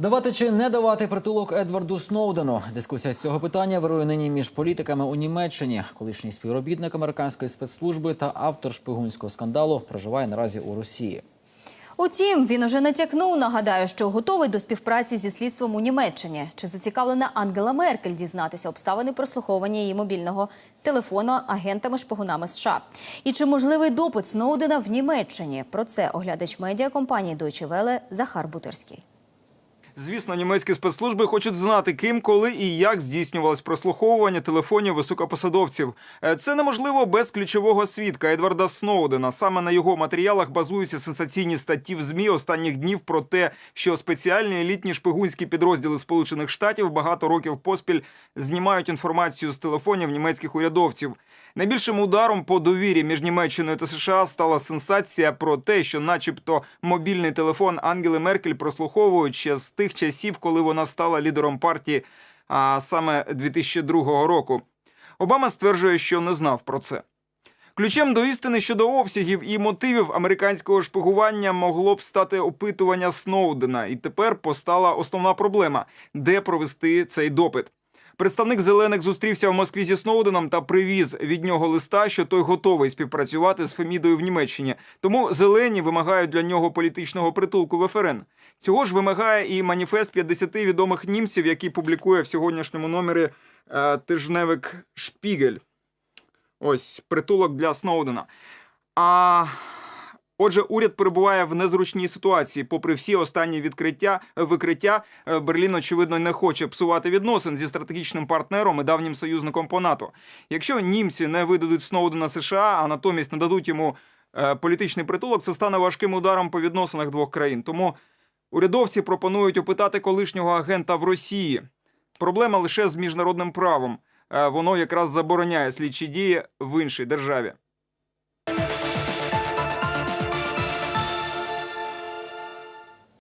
Давати чи не давати притулок Едварду Сноудену? Дискусія з цього питання вирує нині між політиками у Німеччині. Колишній співробітник американської спецслужби та автор шпигунського скандалу проживає наразі у Росії. Утім, він уже натякнув. Нагадаю, що готовий до співпраці зі слідством у Німеччині. Чи зацікавлена Ангела Меркель дізнатися обставини прослуховування її мобільного телефону агентами-шпигунами США? І чи можливий допит Сноудена в Німеччині? Про це оглядач медіакомпанії Deutsche Welle Захар Бутерський. Звісно, німецькі спецслужби хочуть знати, ким, коли і як здійснювалось прослуховування телефонів високопосадовців. Е, Це неможливо без ключового свідка Едварда Сноудена. Саме на його матеріалах базуються сенсаційні статті в змі останніх днів про те, що спеціальні елітні шпигунські підрозділи Сполучених Штатів багато років поспіль знімають інформацію з телефонів німецьких урядовців. Найбільшим ударом по довірі між Німеччиною та США стала сенсація про те, що, начебто, мобільний телефон Ангели Меркель прослуховують ще з тих часів, коли вона стала лідером партії, а саме 2002 року. Обама стверджує, що не знав про це. Ключем до істини щодо обсягів і мотивів американського шпигування могло б стати опитування Сноудена, і тепер постала основна проблема: де провести цей допит. Представник зелених зустрівся в Москві зі Сноуденом та привіз від нього листа, що той готовий співпрацювати з Фемідою в Німеччині. Тому зелені вимагають для нього політичного притулку в ФРН. Цього ж вимагає і маніфест 50 відомих німців, який публікує в сьогоднішньому номері е, тижневик Шпігель. Ось притулок для Сноудена. А отже, уряд перебуває в незручній ситуації. Попри всі останні відкриття викриття, е, Берлін очевидно не хоче псувати відносин зі стратегічним партнером і давнім союзником по НАТО. Якщо німці не видадуть Сноудена США, а натомість нададуть йому е, політичний притулок, це стане важким ударом по відносинах двох країн. Тому урядовці пропонують опитати колишнього агента в Росії. Проблема лише з міжнародним правом. Е, Воно якраз забороняє слідчі дії в іншій державі.